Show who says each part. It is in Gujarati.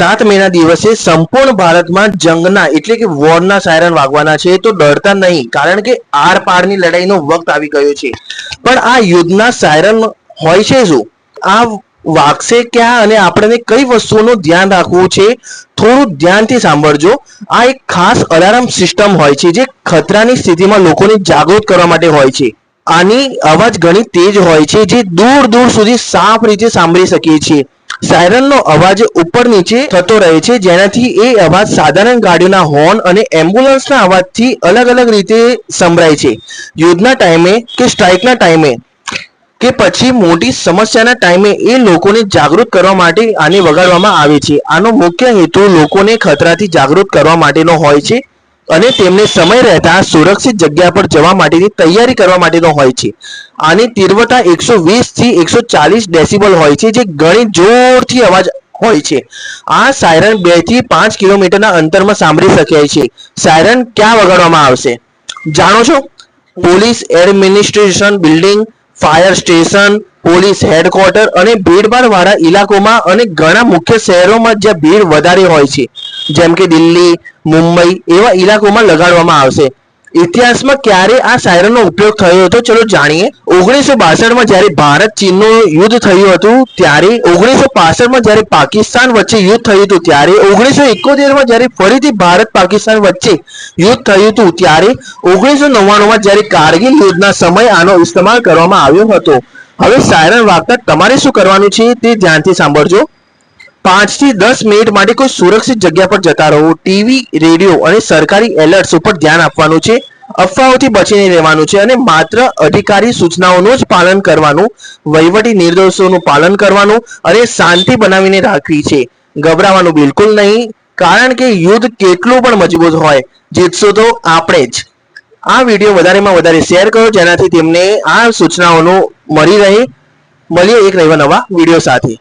Speaker 1: સાત મેના દિવસે સંપૂર્ણ ભારતમાં જંગના એટલે કે વોરના સાયરન વાગવાના છે, તો ડરતા નહીં, કારણ કે આર પારની લડાઈનો વખત આવી ગયો છે. પણ આ યુદ્ધના સાયરન હોય છે શું? આ વાગશે ક્યાં? અને આપણને કઈ વસ્તુઓનું ધ્યાન રાખવું છે? થોડું ધ્યાનથી સાંભળજો. આ એક ખાસ અલાર્મ સિસ્ટમ હોય છે, જે ખતરાની સ્થિતિમાં લોકોને જાગૃત કરવા માટે હોય છે. આની અવાજ ઘણી તેજ હોય છે, જે દૂર દૂર સુધી સાફ રીતે સાંભળી શકીએ છીએ. સાયરનનો અવાજ ઉપર નીચે થતો રહે છે, જેનાથી એ અવાજ સાધારણ ગાડીઓના હોર્ન અને એમ્બ્યુલન્સના અવાજથી અલગ અલગ રીતે સંભળાય છે. યુદ્ધના ટાઈમે કે સ્ટ્રાઇકના ટાઈમે કે પછી મોટી સમસ્યાના ટાઈમે એ લોકોને જાગૃત કરવા માટે આને વગાડવામાં આવે છે. આનો મુખ્ય હેતુ લોકોને ખતરાથી જાગૃત કરવા માટેનો હોય છે. અને તેમને સમય રહેતા સુરક્ષિત જગ્યા પર જવા માટેની તૈયારી કરવા માટેનો હોય છે. આની તીવ્રતા એકસો વીસથી એકસો ચાલીસ ડેસિબલ હોય છે, જે ઘણી જોરથી અવાજ હોય છે. આ સાયરન બેથી પાંચ કિલોમીટરના અંતરમાં સાંભળી શકાય છે. સાયરન ક્યાં વગાડવામાં આવશે? જાણો છો? Police administration building, fire station police headquarter અને ભીડભાડ વાળા ઇલાકોમાં અને ઘણા મુખ્ય શહેરોમાં જ્યાં ભીડ વધારે હોય છે. જેમ કે દિલ્હી, મુંબઈ એવા ઇલાકોમાં લગાડવામાં આવશે. ઇતિહાસમાં ક્યારે આ સાયરનનો ઉપયોગ થયો હતો ચલો જાણીએ. ઓગણીસો બાસઠમાં જ્યારે ભારત ચીનનું યુદ્ધ થયું હતું ત્યારે ઓગણીસો પાસઠમાં જ્યારે પાકિસ્તાન વચ્ચે યુદ્ધ થયું હતું ત્યારે ઓગણીસો એકોતેરમાં જ્યારે ફરીથી ભારત પાકિસ્તાન વચ્ચે યુદ્ધ થયું હતું ત્યારે ઓગણીસો નવ્વાણુંમાં જ્યારે કારગિલ યુદ્ધના સમય આનો ઇસ્તેમાલ કરવામાં આવ્યો હતો. હવે સાયરન વાગતા તમારે શું કરવાનું છે તે ધ્યાનથી સાંભળજો. પાંચથી દસ મિનિટ માટે કોઈ સુરક્ષિત જગ્યા પર જતા રહો. ટીવી, રેડિયો અને સરકારી એલર્ટ્સ ઉપર ધ્યાન આપવાનું છે. અફવાઓથી બચીને રહેવાનું છે અને માત્ર અધિકારી સૂચનાઓનું જ પાલન કરવાનું. વહીવટી નિર્દેશોનું પાલન કરવાનું અને શાંતિ બનાવીને રાખવી છે. ગભરાવાનું બિલકુલ નહીં. કારણ કે યુદ્ધ કેટલું પણ મજબૂત હોય. જીતશું તો આપણે જ. આ વીડિયો વધારેમાં વધારે શેર કરો, જેનાથી તેમને આ સૂચનાઓનું મળી રહે. મળીએ એક નવા નવા વીડિયો સાથે.